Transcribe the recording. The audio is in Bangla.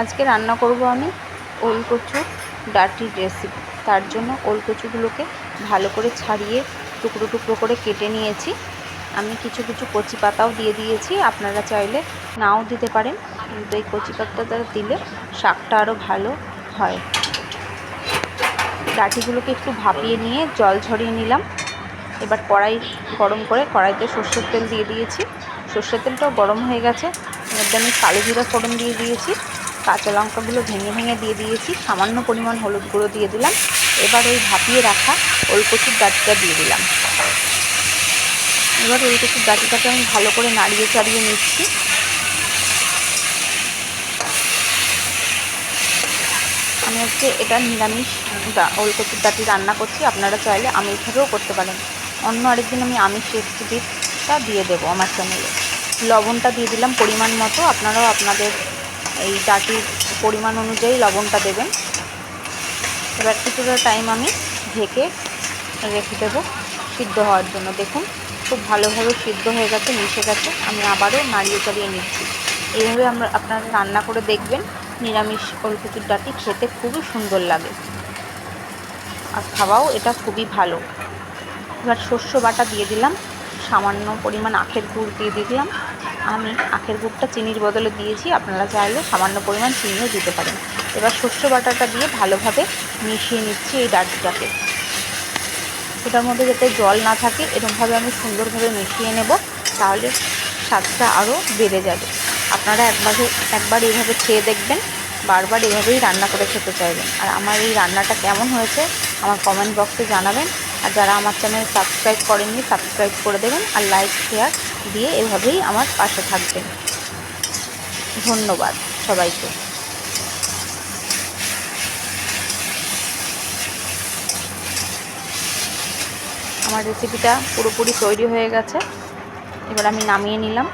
আজকে রান্না করব আমি ওল কচু ডাঁটির রেসিপি তার জন্য ওল কচুগুলোকে ভালো করে ছাড়িয়ে টুকরো টুকরো করে কেটে নিয়েছি। আমি কিছু কিছু কচি পাতাও দিয়ে দিয়েছি, আপনারা চাইলে নাও দিতে পারেন। কিন্তু এই কচি পাতাটা দিলে শাকটা আরও ভালো হয়। ডাটিগুলোকে একটু ভাপিয়ে নিয়ে জল ঝরিয়ে নিলাম। এবার কড়াই গরম করে কড়াইতে সর্ষের তেল দিয়ে দিয়েছি। সর্ষের তেলটাও গরম হয়ে গেছে। মধ্যে আমি কালো জিরা ফোড়ন দিয়ে দিয়েছি। কাঁচা লঙ্কাগুলো ভেঙে ভেঙে দিয়ে দিয়েছি। সামান্য পরিমাণ হলুদ গুঁড়ো দিয়ে দিলাম। এবার ওই ভাপিয়ে রাখা ওলকচুর ডাঁটিটা দিয়ে দিলাম। এবার ওলকচুর ডাঁটিটাকে আমি ভালো করে নাড়িয়ে চাড়িয়ে নিচ্ছি। আমি হচ্ছে এটা নিরামিষ ওলকচুর ডাঁটি রান্না করছি। আপনারা চাইলে আমিষভাবেও করতে পারেন। অন্য আরেকদিন আমি আমিষ রেসিপিটা দিয়ে দেবো আমার চ্যানেলে লবণটা দিয়ে দিলাম পরিমাণ মতো। আপনারাও আপনাদের এই ডাটির পরিমাণ অনুযায়ী লবণটা দেবেন। এবার কিছুটা টাইম আমি ঢেকে রেখে দেবো সিদ্ধ হওয়ার জন্য। দেখুন, খুব ভালোভাবে সিদ্ধ হয়ে গেছে, মিশে গেছে। আমি আবারও নাড়িয়ে চাড়িয়ে নিচ্ছি। এইভাবে আমরা আপনারা রান্না করে দেখবেন, নিরামিষ ওলকচুর ডাটি খেতে খুবই সুন্দর লাগে। আর খাওয়াও এটা খুবই ভালো। এবার শস্য বাটা দিয়ে দিলাম, সামান্য পরিমাণ আখের গুড় দিয়ে দিলাম। আমি আখের গুড়টা চিনির বদলে দিয়েছি। আপনারা চাইলে সামান্য পরিমাণ চিনিও দিতে পারেন। এবার শস্য বাটাটা দিয়ে ভালোভাবে মিশিয়ে নিচ্ছি এই ডাঁটিটাকে। এটার মধ্যে যাতে জল না থাকে এরকমভাবে আমি সুন্দরভাবে মিশিয়ে নেব, তাহলে স্বাদটা আরও বেড়ে যাবে। আপনারা একবার একবার এইভাবে খেয়ে দেখবেন, বারবার এভাবেই রান্না করে খেতে চাইবেন। আর আমার এই রান্নাটা কেমন হয়েছে, আমার কমেন্ট বক্সে জানাবেন। আর যারা আমার চ্যানেল সাবস্ক্রাইব করেননি, সাবস্ক্রাইব করে দেবেন আর লাইক, শেয়ার দিয়ে এভাবেই আমার পাশে থাকবেন। ধন্যবাদ সবাইকে। আমার রেসিপিটা পুরোপুরি তৈরি হয়ে গেছে। এবার আমি নামিয়ে নিলাম।